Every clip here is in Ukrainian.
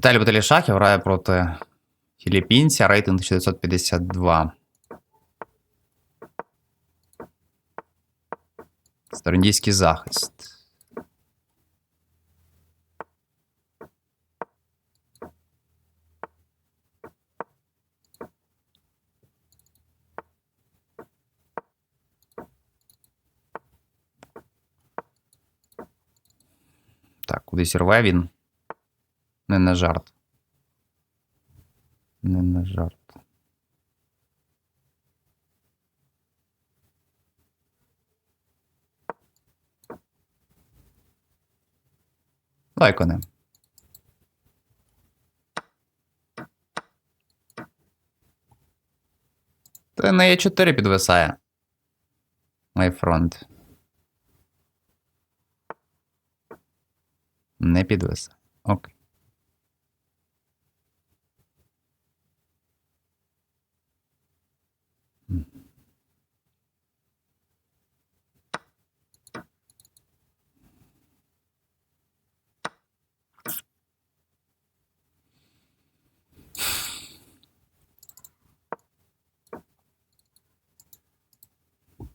Віталій Баталішахів грає проти філіппінця, рейтинг 1952. Сторіндійський захист. Так, кудись рве він. Не на жарт. Не на жарт. Лайконе. Та на Е4 підвисає. Майфронт. Не підвисає. Окей.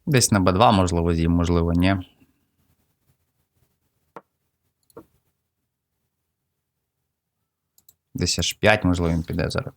Десь на Б2, можливо, з'їм, можливо, ні. Десь аж 5, можливо, він піде зараз.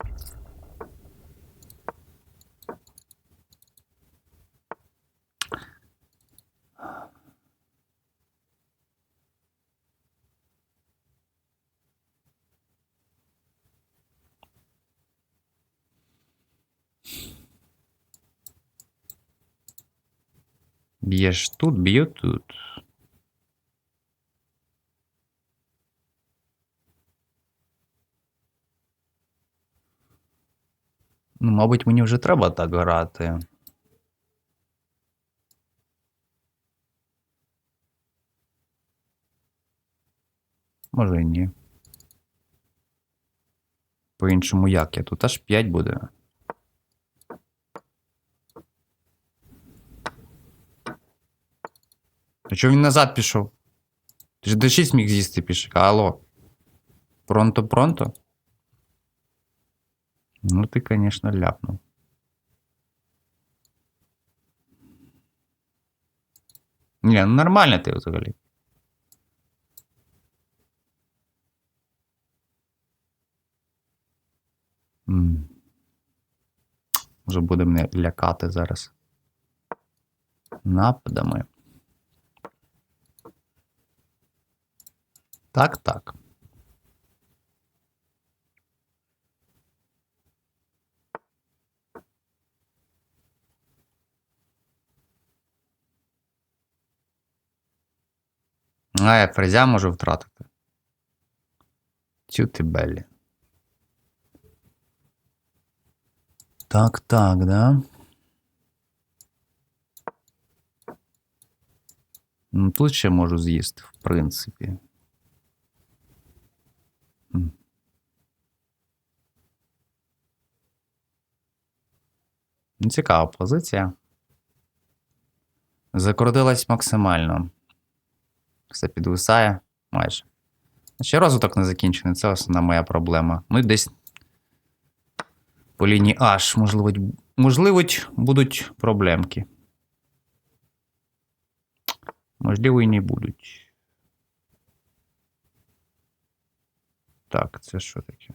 Б'єш тут, б'ю тут. Ну, мабуть, мені вже треба так грати. Може і ні. По-іншому як я? Тут аж 5 буде. Чого він назад пішов? Ти ж D6 міг з'їсти пішка, алло. Пронто-пронто? Ну, ти, конечно, ляпнув. Ні, ну нормально ти взагалі. Може буде мене лякати зараз. Нападами. Так, так. А я фрезя можу втратити. Цю ти белі. Так, так, да? Ну, тут ще можу з'їсти, в принципі. Ну, Цікава позиція. Закрутилась максимально. Все підвисає майже. Ще розвиток не закінчений, це основна моя проблема. Ну і десь по лінії H, можливо, можливо, будуть проблемки. Можливо, і не будуть. Так, це що таке?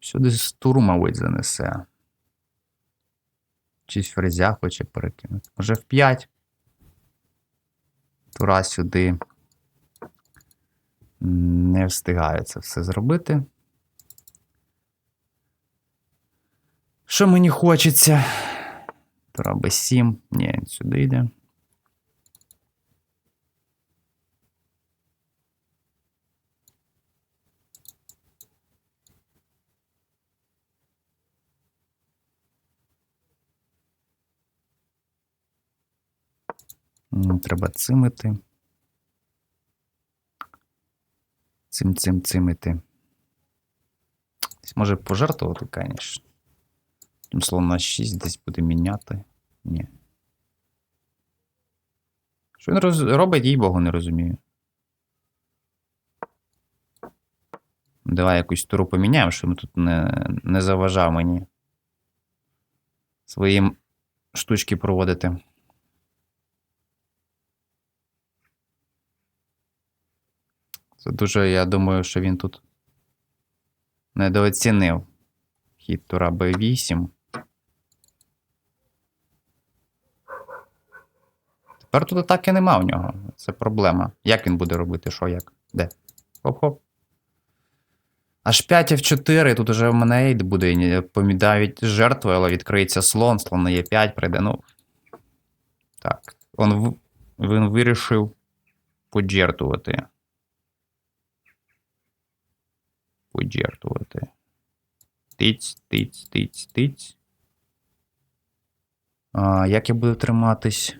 Сюди з туру, мабуть, занесе. Чи фрезя хоче перекинути. Може в 5. Тура сюди. Не встигаю це все зробити. Що мені хочеться? Тура Б7. Ні, сюди йде. Треба цимити. Цим цим цимити. Може пожертвувати, звісно. Потім слон на 6 десь буде міняти. Ні. Що він роз... робить, їй богу не розумію. Давай якусь туру поміняємо, щоб він тут не, не заважав мені свої штучки проводити. Це дуже, я думаю, що він тут недооцінив хід тура Б8. Тепер тут атаки нема в нього. Це проблема. Як він буде робити? Що як? Де? Хоп-хоп. Аж 5 F4, тут уже в мене ейд буде помідають жертви, але відкриється слон, слон на Е5 прийде. Ну. Так. Он, він вирішив поджертвувати. Поджертвувати. Тиць, тиць, тиць, тиць. А, як я буду триматись?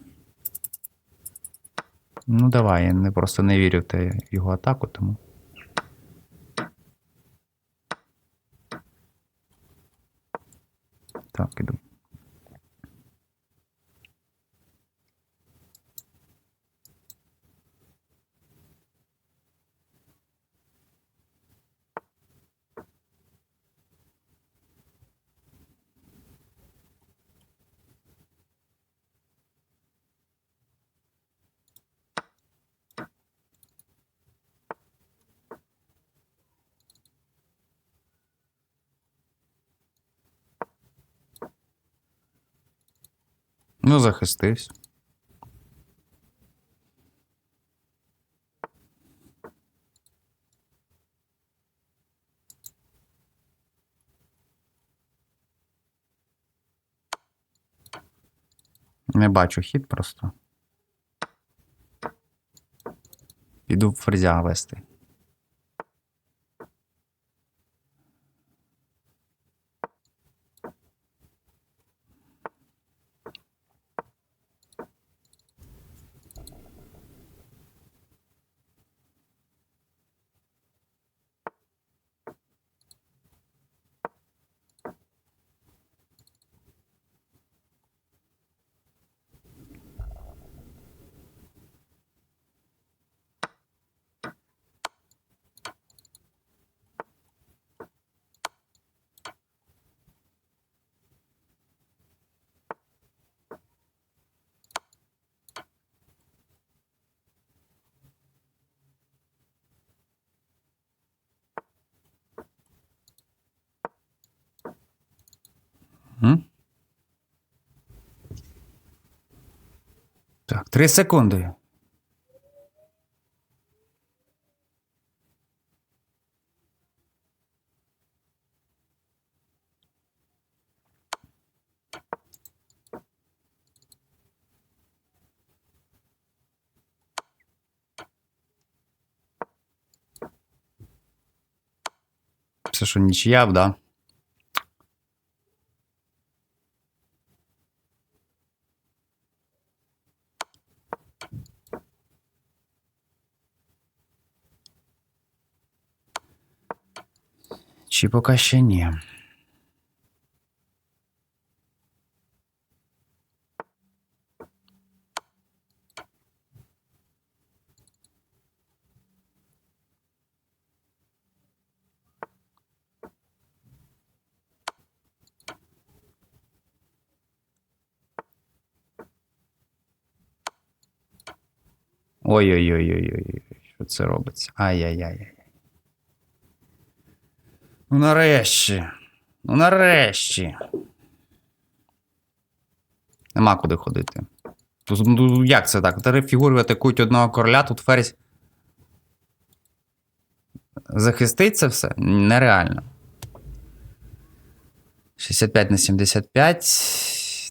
Ну, давай, я не, просто не вірю в те його атаку, тому. Так, іду. Ну, захистився. Не бачу хід просто. Піду ферзя вести. Так, три секунди. Це що, нічия, да? Чи поки ще ні? Ой-ой-ой-ой-ой, що це робиться? Ай-яй-яй. Ну нарешті. Ну нарешті. Нема куди ходити. Ну, як це так? Три фігури атакують одного короля, тут ферзь. Захистить це все? Нереально. 65 на 75.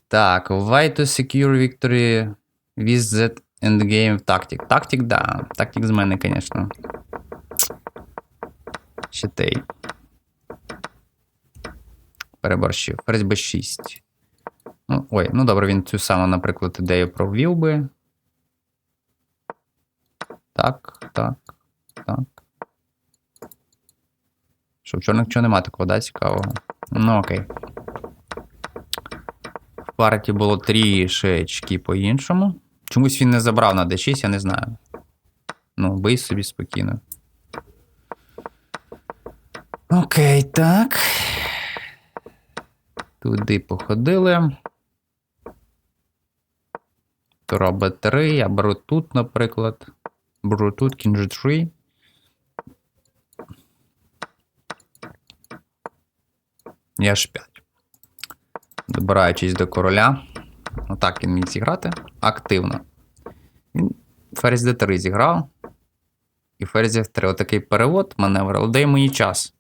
Так, why to secure victory with that endgame tactic. Тактик, да. Тактик з мене, звісно. Щитей. Переборщив. Ферзь b6. Ну, ой, ну добре, він цю саму, наприклад, ідею провів би. Так, так, так. Що в чорних чого нема такого, да, цікавого? Ну окей. В партії було трішечки по-іншому. Чомусь він не забрав на D6, я не знаю. Ну, бий собі спокійно. Окей, так. Туди походили. Тура Б3, я беру тут, наприклад. Беру тут кінь G3. І H5. Добираючись до короля. Отак він міг зіграти активно. Він ферзь D3 зіграв. І ферзь F3. Отакий перевод, маневр, але дає мені час.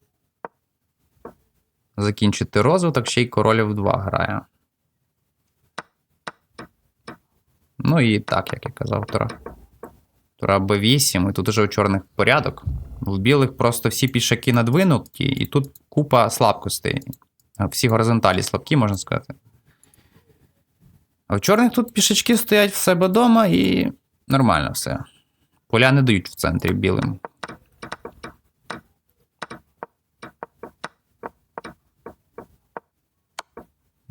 Закінчити розвиток, ще й король F2 грає. Ну і так, як я казав, Тура. Тура Б8, і тут уже у чорних порядок. В білих просто всі пішаки надвинуті, і тут купа слабкостей. Всі горизонталі слабкі, можна сказати. А в чорних тут пішачки стоять в себе вдома і нормально все. Поля не дають в центрі білим.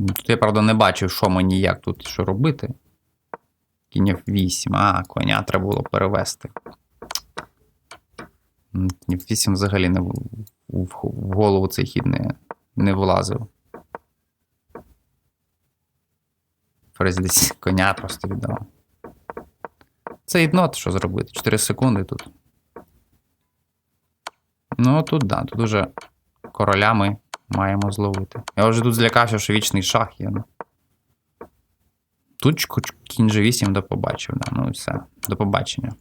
Тут я, правда, не бачив, що мені як тут що робити. Кінь F8. А, коня треба було перевести. Кінь F8 взагалі не в, в, голову цей хід не, не влазив. Ферзь коня просто віддав. Це єдно, що зробити. 4 секунди тут. Ну, тут да, тут уже короля ми маємо зловити. Я вже тут злякався, що вічний шах є. Ну. Тут кінь G8 до побачив. Ну і все. До побачення.